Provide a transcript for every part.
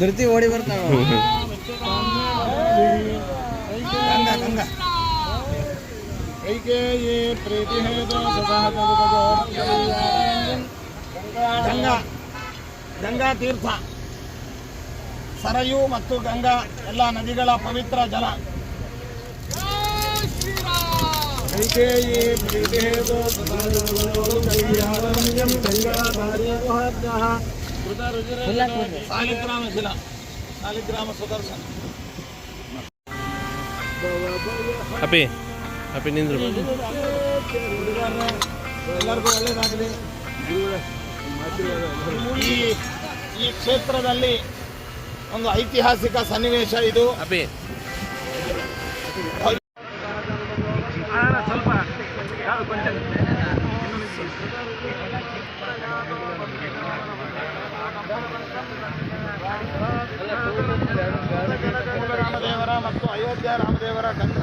ಧೃತಿ ಓಡಿ ಬರ್ತಾವ. ಗಂಗಾ ಗಂಗಾ. ಕೈಕೇಯಿ ಪ್ರೀತಿ ಗಂಗಾ ಗಂಗಾ ತೀರ್ಥ. ಸರಯು ಮತ್ತು ಗಂಗಾ ಎಲ್ಲ ನದಿಗಳ ಪವಿತ್ರ ಜಲ. ಕೈಕೇಯಿ ಪ್ರೀತಿ ಹೇತು ಸಾಲಿಗ್ರಾಮ ಶಿಲ ಸಾಲಿಗ್ರಾಮ ಸುದರ್ಶನ ಹ್ಯಾಪಿ ಹ್ಯಾಪಿ ನಿಂದ್ರು ಎಲ್ಲರಿಗೂ ಒಳ್ಳೇದಾಗಲಿ ಈ ಈ ಕ್ಷೇತ್ರದಲ್ಲಿ ಒಂದು ಐತಿಹಾಸಿಕ ಸನ್ನಿವೇಶ ಇದು. ಹ್ಯಾಪಿ ಸ್ವಲ್ಪ ರಾಮದೇವರ ಮತ್ತು ಅಯೋಧ್ಯ ರಾಮದೇವರ ಗಂಧ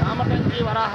ರಾಮಟಂಕಿ ವರಾಹ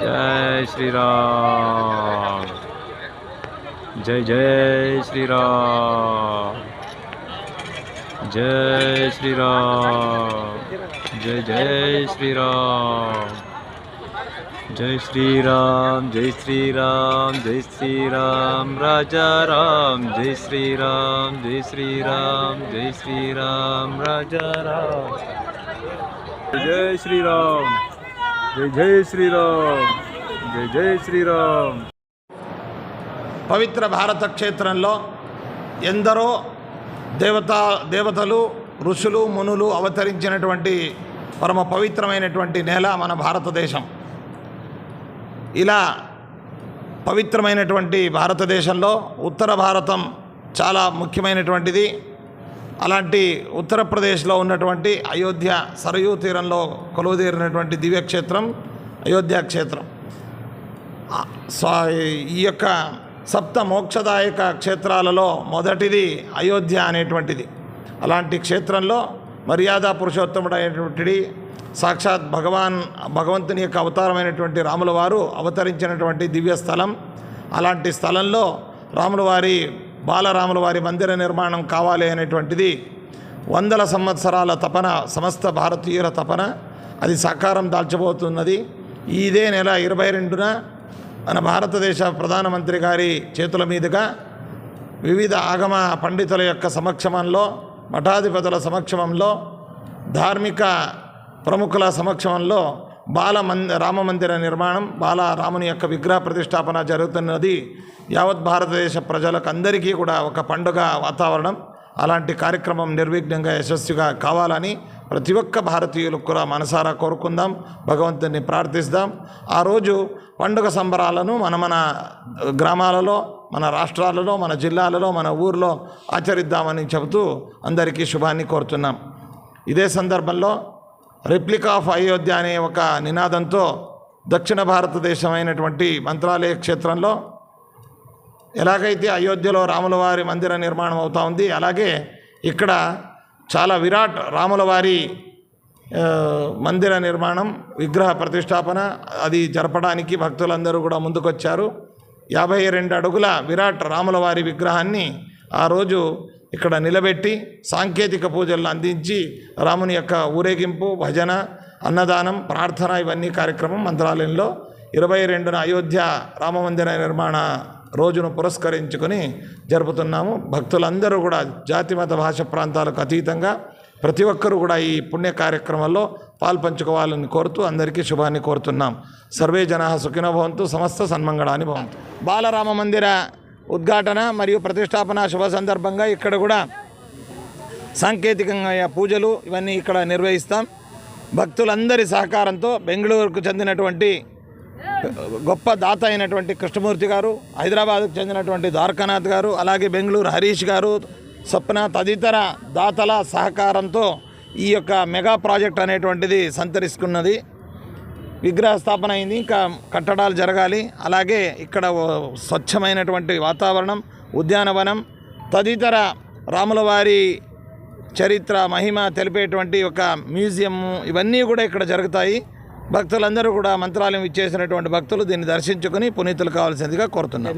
జై శ్రీరామ్ జై జై శ్రీరామ్ జై జై శ్రీరామ్ జై జై శ్రీరామ్ జై శ్రీరామ్ జై జై శ్రీరామ్ జై శ్రీరామ్ జై జై శ్రీరామ్ జై శ్రీరామ్ జై శ్రీరామ్ జై శ్రీరామ్ రాజా రామ్ జై శ్రీరామ్ జై శ్రీరామ్ జై శ్రీరామ్ రాజా రామ్ జై శ్రీరామ్ జై జై శ్రీరామ్. జై జై శ్రీరామ్. పవిత్ర భారత క్షేత్రంలో ఎందరో దేవతా దేవతలు ఋషులు మునులు అవతరించినటువంటి పరమ పవిత్రమైనటువంటి నేల మన భారతదేశం. ఇలా పవిత్రమైనటువంటి భారతదేశంలో ఉత్తర భారతం చాలా ముఖ్యమైనటువంటిది. అలాంటి ఉత్తరప్రదేశ్లో ఉన్నటువంటి అయోధ్య సరయూ తీరంలో కొలువుదీరినటువంటి దివ్యక్షేత్రం అయోధ్య క్షేత్రం. స్వా ఈ యొక్క సప్త మోక్షదాయక క్షేత్రాలలో మొదటిది అయోధ్య అనేటువంటిది. అలాంటి క్షేత్రంలో మర్యాద పురుషోత్తముడు అయినటువంటి సాక్షాత్ భగవాన్ భగవంతుని యొక్క అవతారమైనటువంటి రాముల వారు అవతరించినటువంటి దివ్య స్థలం అలాంటి స్థలంలో రాముల వారి బాలరాముల వారి మందిర నిర్మాణం కావాలి అనేటువంటిది వందల సంవత్సరాల తపన సమస్త భారతీయుల తపన. అది సాకారం దాల్చబోతున్నది. ఇదే నెల ఇరవై రెండున మన భారతదేశ ప్రధానమంత్రి గారి చేతుల మీదుగా వివిధ ఆగమ పండితుల యొక్క సమక్షమంలో మఠాధిపతుల సమక్షమంలో ధార్మిక ప్రముఖుల సమక్షమంలో బాల మంద రామ మందిర నిర్మాణం బాల రాముని యొక్క విగ్రహ ప్రతిష్టాపన జరుగుతున్నది. యావత్ భారతదేశ ప్రజలకు అందరికీ కూడా ఒక పండుగ వాతావరణం. అలాంటి కార్యక్రమం నిర్విఘ్నంగా యశస్విగా కావాలని ప్రతి ఒక్క భారతీయులకు కూడా మనసారా కోరుకుందాం భగవంతుని ప్రార్థిస్తాం. ఆ రోజు పండుగ సంబరాలను మన మన గ్రామాలలో మన రాష్ట్రాలలో మన జిల్లాలలో మన ఊర్లో ఆచరిద్దామని చెబుతూ అందరికీ శుభాన్ని కోరుతున్నాం. ఇదే సందర్భంలో రిప్లిక్ ఆఫ్ అయోధ్య అనే ఒక నినాదంతో దక్షిణ భారతదేశమైనటువంటి మంత్రాలయ క్షేత్రంలో ఎలాగైతే అయోధ్యలో రాములవారి మందిర నిర్మాణం అవుతూ ఉంది అలాగే ఇక్కడ చాలా విరాట్ రాములవారి మందిర నిర్మాణం విగ్రహ ప్రతిష్టాపన అది జరపడానికి భక్తులందరూ కూడా ముందుకొచ్చారు. యాభై రెండు అడుగుల విరాట్ రాములవారి విగ్రహాన్ని ఆ రోజు ఇక్కడ నిలబెట్టి సాంకేతిక పూజలు అందించి రాముని యొక్క ఊరేగింపు భజన అన్నదానం ప్రార్థన ఇవన్నీ కార్యక్రమం మంత్రాలయంలో ఇరవై రెండున అయోధ్య రామమందిర నిర్మాణ రోజును పురస్కరించుకొని జరుపుతున్నాము. భక్తులందరూ కూడా జాతి మత భాష ప్రాంతాలకు అతీతంగా ప్రతి ఒక్కరూ కూడా ఈ పుణ్య కార్యక్రమంలో పాల్పంచుకోవాలని కోరుతూ అందరికీ శుభాన్ని కోరుతున్నాం. సర్వే జనా సుఖినో భవంతు సమస్త సన్మంగళాన్ని భవంతు. బాలరామ మందిర ఉద్ఘాటన మరియు ప్రతిష్టాపన శుభ సందర్భంగా ఇక్కడ కూడా సాంకేతికంగా పూజలు ఇవన్నీ ఇక్కడ నిర్వహిస్తాం. భక్తులందరి సహకారంతో బెంగళూరుకు చెందినటువంటి గొప్ప దాత అయినటువంటి కృష్ణమూర్తి గారు హైదరాబాద్కు చెందినటువంటి ద్వారకానాథ్ గారు అలాగే బెంగళూరు హరీష్ గారు స్వప్న తదితర దాతల సహకారంతో ఈ యొక్క మెగా ప్రాజెక్ట్ అనేటువంటిది సంతరిస్తున్నది. విగ్రహ స్థాపన అయింది. ఇంకా కట్టడాలు జరగాలి. అలాగే ఇక్కడ స్వచ్ఛమైనటువంటి వాతావరణం ఉద్యానవనం తదితర రాముల వారి చరిత్ర మహిమ తెలిపేటువంటి ఒక మ్యూజియం ఇవన్నీ కూడా ఇక్కడ జరుగుతాయి. భక్తులందరూ కూడా మంత్రాలయం ఇచ్చేసినటువంటి భక్తులు దీన్ని దర్శించుకుని పునీతులు కావాల్సిందిగా కోరుతున్నాం.